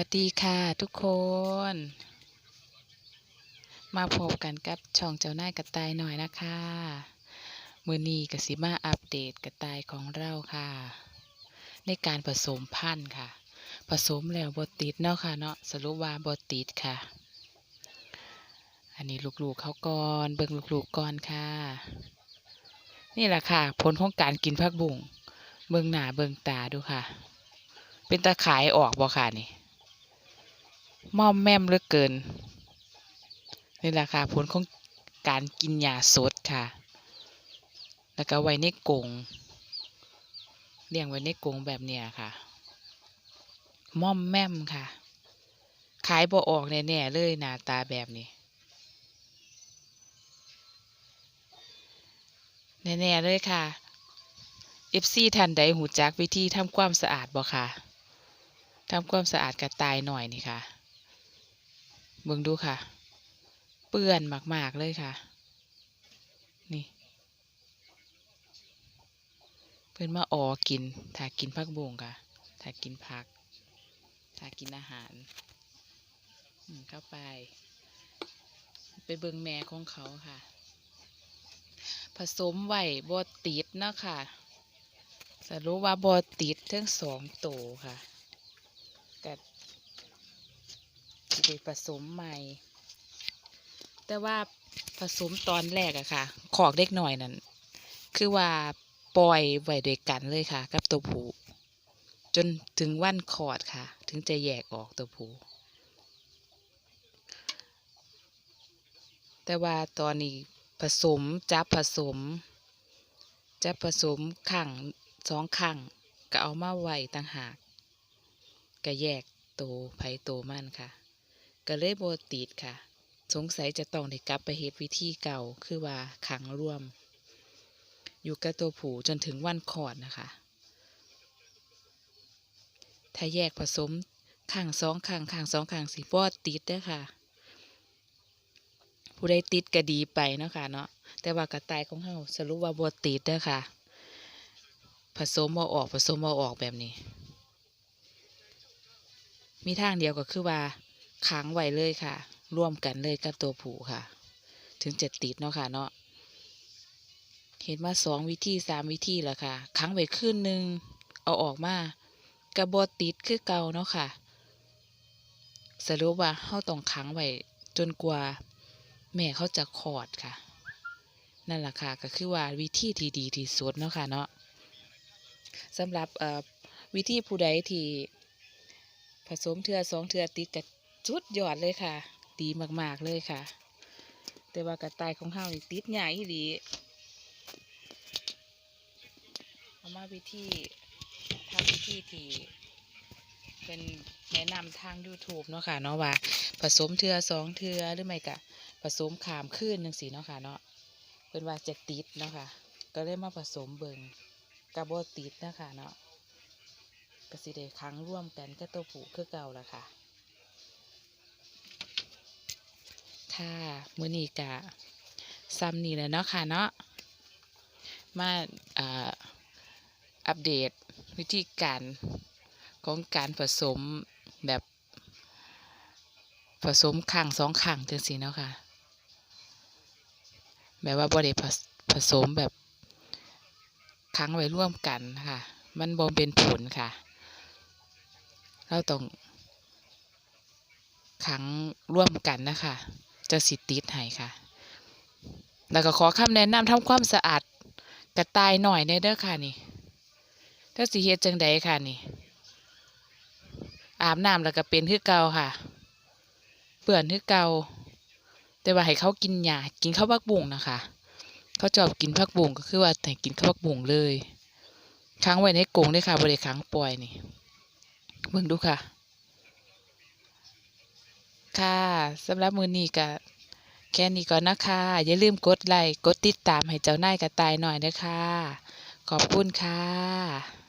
วัสดีค่ะทุกคน มาพบกันกับช่องเจ้าหน้ากระต่ายหน่อยนะคะมือนี้กสิมาอัปเดตกระต่ายของเราค่ะ ในการผสมพันธุ์ค่ะ ผสมแล้วบดติดเนาะค่ะเนาะสรุปว่าบดติดค่ะ อันนี้ลูกๆเขาก่อนเบิ่งลูกๆก่อนค่ะ นี่แหละค่ะ ผลของการกินผักบุ้งเบิ่งหนาเบิ่งตาดูค่ะ เป็นตาขายออกบ่ค่ะนี่ ม่อมแม่มเหลือเกิน นี่แหละค่ะ ผลของการกินยาสดค่ะ แล้วก็ไว้ในกรงเลี้ยงไว้ในกรงแบบเนี้ยค่ะ ม่อมแม่มค่ะ ขายบ่ออกแน่ๆเลยหน้าตาแบบนี้แน่ๆเลยค่ะ FC ท่านใดหูจักวิธีทำความสะอาดบ่ค่ะทำความสะอาดกระต่ายหน่อยนี่ค่ะ เบิ่งดูค่ะ เปื้อนมาก ๆ เลยค่ะ นี่เพิ่นมาออกินถ้ากินผักบุ้งค่ะถ้ากินผักถ้ากินอาหารเข้าไป ไปเบิ่งแม่ของเขาค่ะ ผสมไว้บ่ติดเนาะค่ะ สรุปว่าบ่ติดทั้งสองโตค่ะก็ ไปผสมใหม่ แต่ว่าผสมตอนแรกอะค่ะ ขอกเล็กหน่อยนั่นคือว่าปล่อยไว้ด้วยกันเลยค่ะ กับตัวผู้จนถึงวันคอดค่ะ ถึงจะแยกออกตัวผู้แต่ว่าตอนนี้ผสมจับผสมจับผสมขังสองขังก็เอามาไว้ต่างหากก็แยกโตวไผโตวมันค่ะ ก็เลยโบติดค่ะ สงสัยจะต้องได้กลับไปเฮ็ดวิธีเก่าคือว่าขังร่วม อยู่กับตัวผูจนถึงวันคอดนะคะ ถ้าแยกผสมขังสองขังขังสองขังสีบอดติดเด้อค่ะ ผู้ใดติดก็ดีไปเนาะค่ะเนาะแต่ว่ากระต่ายของเฮาสรุปว่าบ่ติดเด้อค่ะ ผสมบ่ออกผสมบ่ออกแบบนี้ มีทางเดียวก็คือว่า ขังไว้เลยค่ะ ร่วมกันเลยกับตัวผูค่ะ ถึงจะติดเนาะค่ะเนาะเห็นมาสองวิธีสามวิธีแล้วค่ะขังไว้คืนหนึ่งเอาออกมากระบอติดคือเก่าเนาะค่ะสรุปว่าเฮาต้องขังไว้จนกว่าแม่เขาจะคลอดค่ะ นั่นแหละค่ะก็คือว่าวิธีที่ดีที่สุดเนาะค่ะเนาะสำหรับเอ่อวิธีผู้ใดที่ผสมเทือสองเทือติดกับ จุดยอดเลยค่ะ ดีมากๆเลยค่ะ แต่ว่ากระต่ายของเฮานี่ติดใหญ่ดีเอามาวิธีทำวิธีที่เป็นแนะนำทาง YouTube เนาะค่ะเนาะว่าผสมเทือสองเทือหรือไม่กะผสมขามขึ้นหนึ่งสีเนาะค่ะเนาะเป็นว่าจะติดเนาะค่ะ ก็เลยมาผสมเบิงกระโบติดเนาะคะเนาะก็สิได้ครั้งร่วมกันก็ตัวผูคือเก่าละค่ะ ค่ะมื้อนี้กะซ้ำนี่แหละเนาะค่ะเนาะมาอัปเดตวิธีการของการผสมแบบผสมขังสองขังจังสีเนาะค่ะแบบว่าบริผผสมแบบขังไว้ร่วมกันค่ะ มันบ่เป็นผลค่ะ เราต้องขังร่วมกันนะคะ จะสิติดให้ค่ะ แล้วก็ขอคำแนะนำทำความสะอาดกระต่ายหน่อยในเด้อค่ะนี่ถ้าสิเฮ็ดจังใดค่ะนี่ อาบน้ำแล้วก็เป็นคือเก่าค่ะ เปื่อนคือเก่าแต่ว่าให้เขากินหญ้ากินข้าวผักบุ้งนะคะ เขาชอบกินผักบุ้งก็คือว่าแต่กินข้าวผักบุ้งเลยค้างไว้ในกรงเลยค่ะบริค้างปล่อยนี่เบิ่งดูค่ะ ค่ะสำหรับมือนี้ก็แค่นี้ก่อนนะคะ อย่าลืมกดไลค์กดติดตามให้เจ้านายกระต่ายหน่อยนะคะ ขอบคุณค่ะ